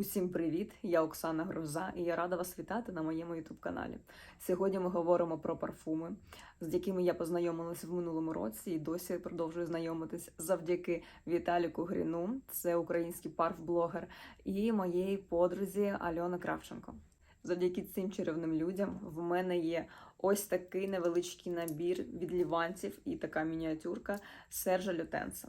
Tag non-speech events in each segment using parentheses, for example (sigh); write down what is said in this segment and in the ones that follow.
Усім привіт! Я Оксана Гроза і я рада вас вітати на моєму youtube каналі. Сьогодні ми говоримо про парфуми, з якими я познайомилася в минулому році і досі продовжую знайомитись завдяки Віталіку Гріну, це український парф-блогер, і моєї подрузі Альона Кравченко. Завдяки цим чарівним людям в мене є ось такий невеличкий набір від ліванців і така мініатюрка Сержа Лютенса.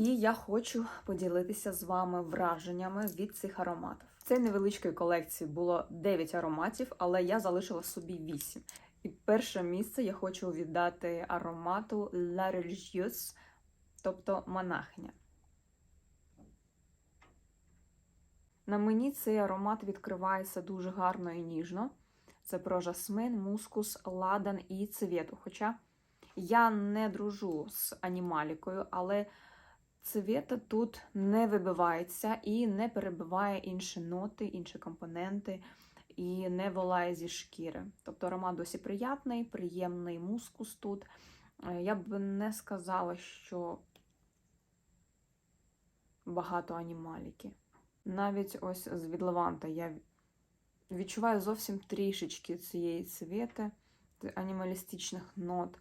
І я хочу поділитися з вами враженнями від цих ароматів. В цій невеличкій колекції було 9 ароматів, але я залишила собі 8. І перше місце я хочу віддати аромату La Religieuse, тобто монахиня. На мені цей аромат відкривається дуже гарно і ніжно. Це про жасмин, мускус, ладан і цвету. Хоча я не дружу з анімалікою, але цвета тут не вибивається і не перебиває інші ноти, інші компоненти, і не волає зі шкіри. Тобто аромат досі приятний, приємний мускус тут. Е, Я б не сказала, що багато анімаліки. Навіть ось з від Леванта я відчуваю зовсім трішечки цієї цвіти, анімалістичних нот.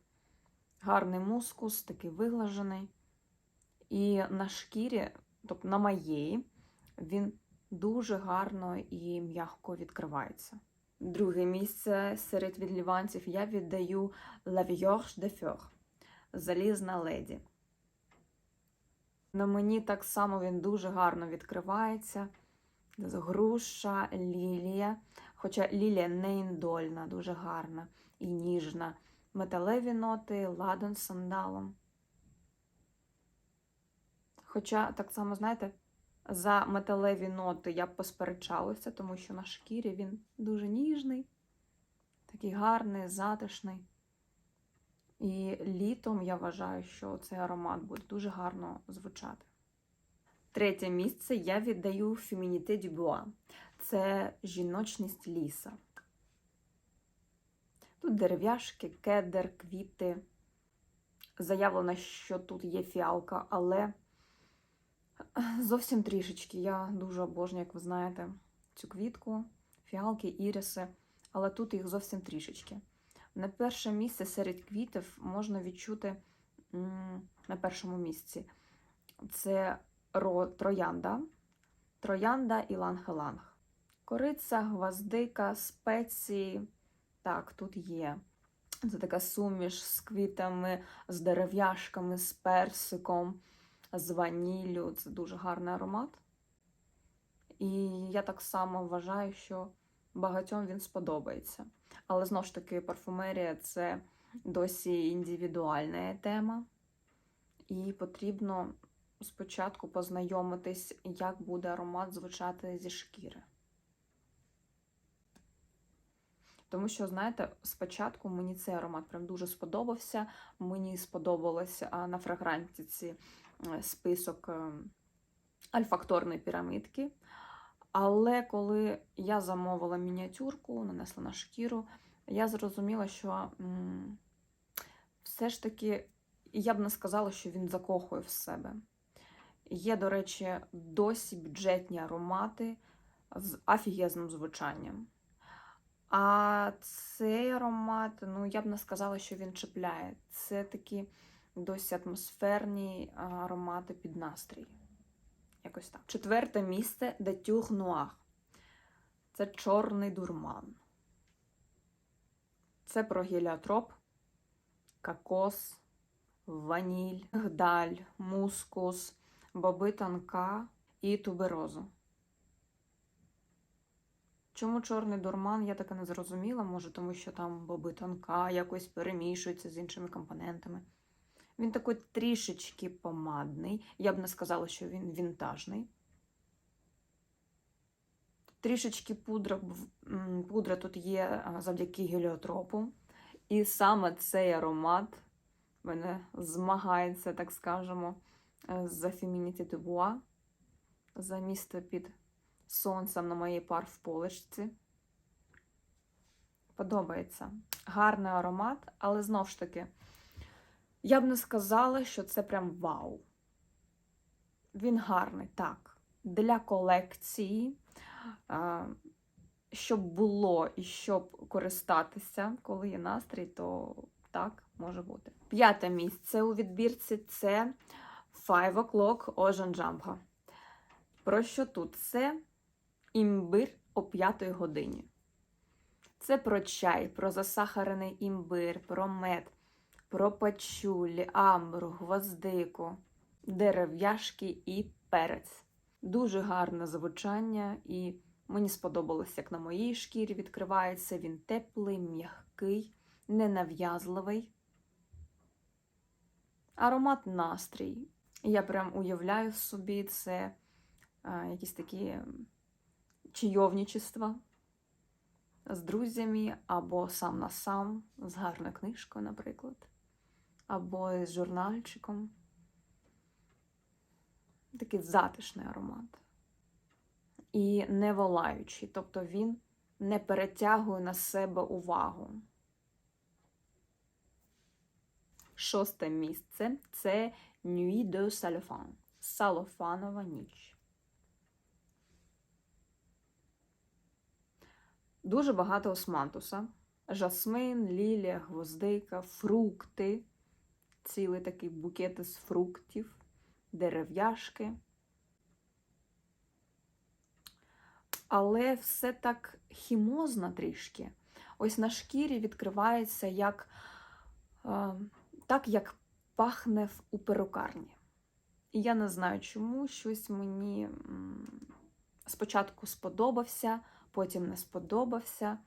Гарний мускус, такий виглажений. І на шкірі, тобто на моєї, він дуже гарно і м'яко відкривається. Друге місце серед відліванців я віддаю La Vierge de Feur Залізна леді. На мені так само він дуже гарно відкривається. Груша, лілія. Хоча лілія не індольна, дуже гарна і ніжна. Металеві ноти, ладан з сандалом. Хоча, так само, знаєте, за металеві ноти я б посперечалася, тому що на шкірі він дуже ніжний, такий гарний, затишний. І літом я вважаю, що цей аромат буде дуже гарно звучати. Третє місце я віддаю Фемініте Дюбуа. Це жіночність ліса. Тут дерев'яшки, кедр, квіти. Заявлено, що тут є фіалка, але зовсім трішечки. Я дуже обожнюю, як ви знаєте, цю квітку, фіалки, іріси, але тут їх зовсім трішечки. На перше місце серед квітів можна відчути на першому місці це ро, троянда, троянда і ланг-ланг. Кориця, гвоздика, спеції. Так, тут є. Це така суміш з квітами, з дерев'яшками, з персиком, з ваніллю. Це дуже гарний аромат. І я так само вважаю, що багатьом він сподобається. Але знову ж таки, парфумерія це досі індивідуальна тема, і потрібно спочатку познайомитись, як буде аромат звучати зі шкіри. Тому що, знаєте, спочатку мені цей аромат прям дуже сподобався. Мені сподобалося на фрагрантиці список альфакторної пірамидки. Але коли я замовила мініатюрку, нанесла на шкіру, я зрозуміла, що все ж таки я б не сказала, що він закохує в себе. Є, до речі, досі бюджетні аромати з афігезним звучанням. А цей аромат, ну, я б не сказала, що він чіпляє. Це такі досі атмосферні аромати під настрій. Якось так. Четверте місце De Tour Це чорний дурман. Це про геліотроп, кокос, ваніль, гдаль, мускус, боби тонка і туберозу. Чому чорний дурман, я так і не зрозуміла, може, тому що там боби тонка, якось перемішується з іншими компонентами. Він такий трішечки помадний. Я б не сказала, що він вінтажний. Трішечки пудра, пудра тут є завдяки геліотропу. І саме цей аромат мене змагається, так скажемо, з Feminity de Bois за місто під сонцем на моїй пар в поличці. Подобається. Гарний аромат, але знов ж таки. Я б не сказала, що це прям вау. Він гарний, так. для колекції, щоб було і щоб користатися, коли є настрій, то так може бути. П'яте місце у відбірці це Five O'Clock Ocean Jumbo. Про що тут? Це імбир о 5 годині. Це про чай, про засахарений імбир, про мед, про пачулі, амбру, гвоздику, дерев'яшки і перець. Дуже гарне звучання, і мені сподобалось, як на моїй шкірі відкривається. Він теплий, м'який, ненав'язливий. Аромат настрій. Я прям уявляю собі це а, якісь такі м, з друзями, або сам на сам, з гарною книжкою, наприклад, або з журнальчиком. Такий затишний аромат. І не волаючий, тобто він не перетягує на себе увагу. Шосте місце це Nuit de Salofan. Салофанова ніч. Дуже багато османтуса. Жасмин, лілія, гвоздика, фрукти. Цілий такий букет із фруктів, дерев'яшки. Але все так хімозно трішки. Ось на шкірі відкривається як, е, так, як пахне у перукарні. І я не знаю, чому щось мені спочатку сподобався, потім не сподобався.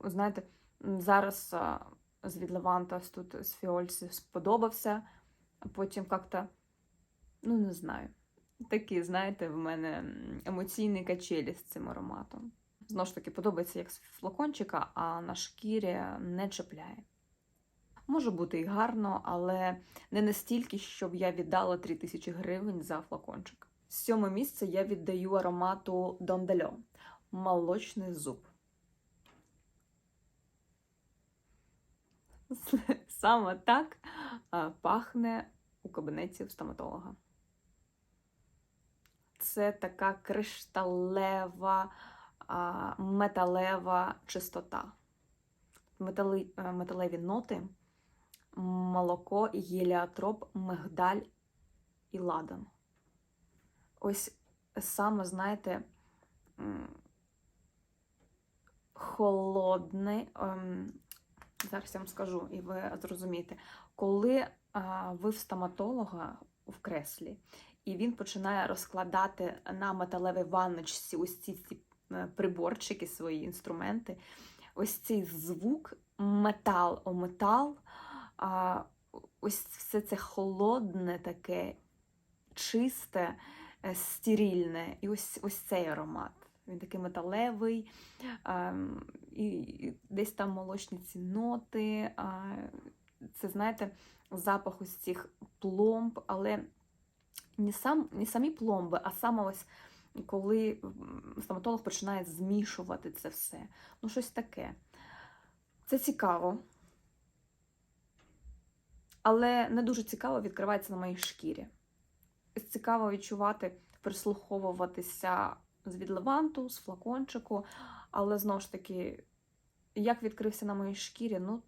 Знаєте, зараз а, з від Леванта тут з Фіольці сподобався, а потім як-то, ну не знаю. Такі, знаєте, в мене емоційні качелі з цим ароматом. Знову ж таки, подобається як з флакончика, а на шкірі не чіпляє. Може бути і гарно, але не настільки, щоб я віддала 3000 гривень за флакончик. Сьоме місце я віддаю аромату Дондельо молочний зуб. (laughs) Саме так пахне у кабінеті стоматолога. Це така кришталева, металева чистота. Метали, е, металеві ноти, молоко, геліотроп, мигдаль і ладан. Ось саме, знаєте, м, холодний. ем, Зараз я вам скажу, і ви зрозумієте, коли ви в стоматолога в креслі, і він починає розкладати на металевій ванночці ось ці, ці е, приборчики, свої інструменти, ось цей звук, метал о метал, ось все це холодне таке, чисте, е, стерильне, і ось, ось цей аромат. Він такий металевий, і, і десь там молочні ці ноти. А, це, знаєте, запах ось цих пломб, але не, сам, не самі пломби, а саме ось коли стоматолог починає змішувати це все. Ну, щось таке. Це цікаво. Але не дуже цікаво відкривається на моїй шкірі. Цікаво відчувати, прислуховуватися з від леванту, з флакончику, але знову ж таки, як відкрився на моїй шкірі, ну,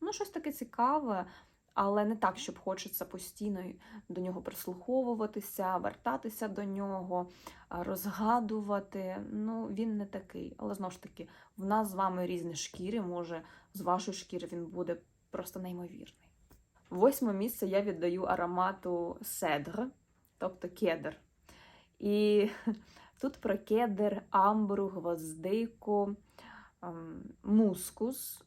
ну щось таке цікаве, але не так, щоб хочеться постійно до нього прислуховуватися, вертатися до нього, розгадувати. Ну, він не такий. Але знову ж таки, в нас з вами різні шкіри, може, з вашої шкіри він буде просто неймовірний. Восьме місце я віддаю аромату седр, тобто кедр. І тут про кедр, амбру, гвоздику, ем, мускус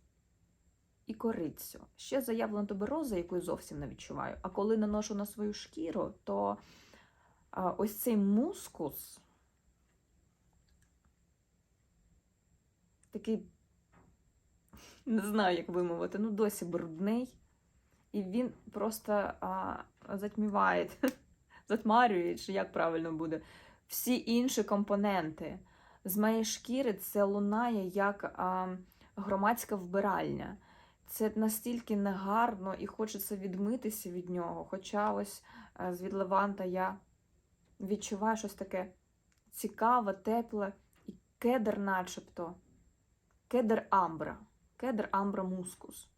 і корицю. Ще заявлено тубероза, яку зовсім не відчуваю. А коли наношу на свою шкіру, то ось цей мускус такий, не знаю, як вимовити, ну досі брудний. І він просто а, затьміває, (laughs) затмарює, чи як правильно буде, всі інші компоненти. З моєї шкіри це лунає як а, громадська вбиральня. Це настільки негарно і хочеться відмитися від нього. Хоча ось а, з від Леванта я відчуваю щось таке цікаве, тепле і кедр, начебто. Кедр амбра. Кедр амбра мускус.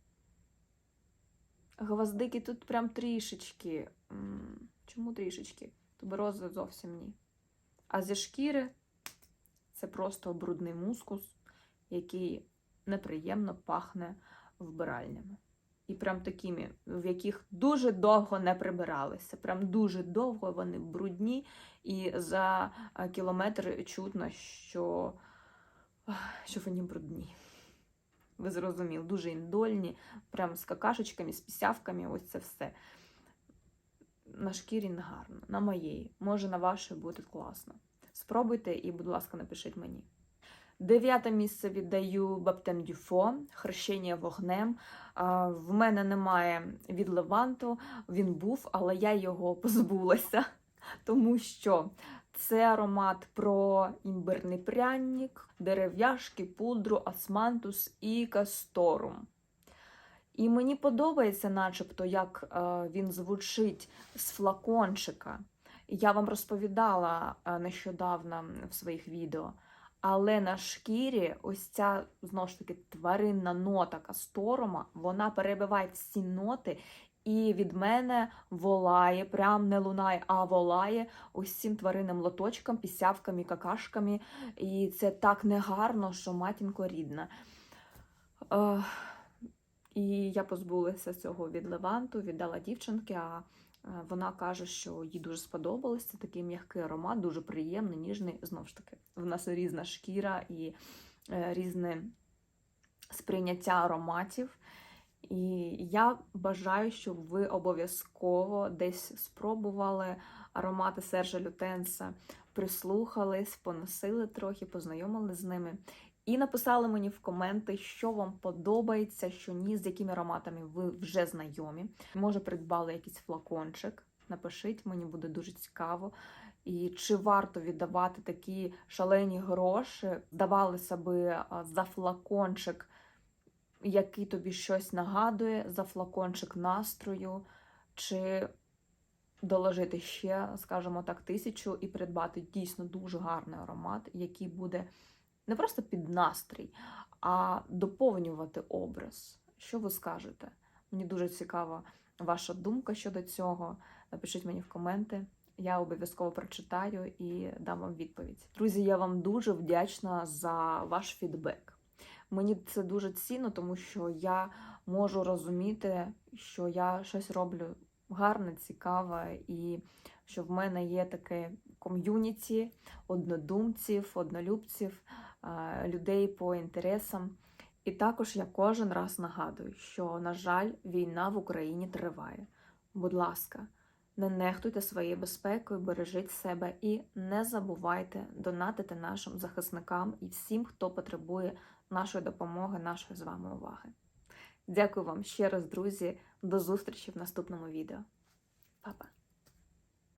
Гвоздики тут прям трішечки. Чому трішечки? Туберози зовсім ні. А зі шкіри це просто брудний мускус, який неприємно пахне вбиральнями. І прям такими, в яких дуже довго не прибиралися. Прям дуже довго вони брудні, і за е, кілометр чутно, що, що вони брудні. Ви зрозуміли, дуже індольні, прям з какашечками, з пісявками, ось це все. На шкірі не гарно, на моєї. Може, на вашій буде класно. Спробуйте і, будь ласка, напишіть мені. Дев'яте місце віддаю Баптем Дюфо, хрещення вогнем. В мене немає від Леванту, він був, але я його позбулася, тому що це аромат про імбирний пряник, дерев'яшки, пудру, османтус і касторум. І мені подобається, начебто, як е, він звучить з флакончика. Я вам розповідала е, нещодавно в своїх відео. Але на шкірі ось ця знову ж таки тваринна нота касторума, вона перебиває всі ноти, і від мене волає, прям не лунає, а волає цим тваринним лоточком, пісявками, какашками. І це так негарно, що матінко рідна. Е, і я позбулася цього від Леванту, віддала дівчинки, а е, вона каже, що їй дуже сподобалось. Це такий м'який аромат, дуже приємний, ніжний. Знову ж таки, в нас різна шкіра і е, різне сприйняття ароматів. І я бажаю, щоб ви обов'язково десь спробували аромати Сержа Лютенса, прислухались, поносили трохи, познайомили з ними. І написали мені в коменти, що вам подобається, що ні, з якими ароматами ви вже знайомі. Може, придбали якийсь флакончик. Напишіть, мені буде дуже цікаво. І чи варто віддавати такі шалені гроші, здавалося би, за флакончик, який тобі щось нагадує, за флакончик настрою, чи доложити ще, скажімо так, тисячу і придбати дійсно дуже гарний аромат, який буде не просто під настрій, а доповнювати образ. Що ви скажете? Мені дуже цікава ваша думка щодо цього. Напишіть мені в коменти. Я обов'язково прочитаю і дам вам відповідь. Друзі, я вам дуже вдячна за ваш фідбек. Мені це дуже цінно, тому що я можу розуміти, що я щось роблю гарне, цікаве, і що в мене є таке ком'юніті однодумців, однолюбців, людей по інтересам. І також я кожен раз нагадую, що, на жаль, війна в Україні триває. Будь ласка, не нехтуйте своєю безпекою, бережіть себе і не забувайте донатити нашим захисникам і всім, хто потребує нашої допомоги, нашої з вами уваги. Дякую вам ще раз, друзі. До зустрічі в наступному відео. Па-па!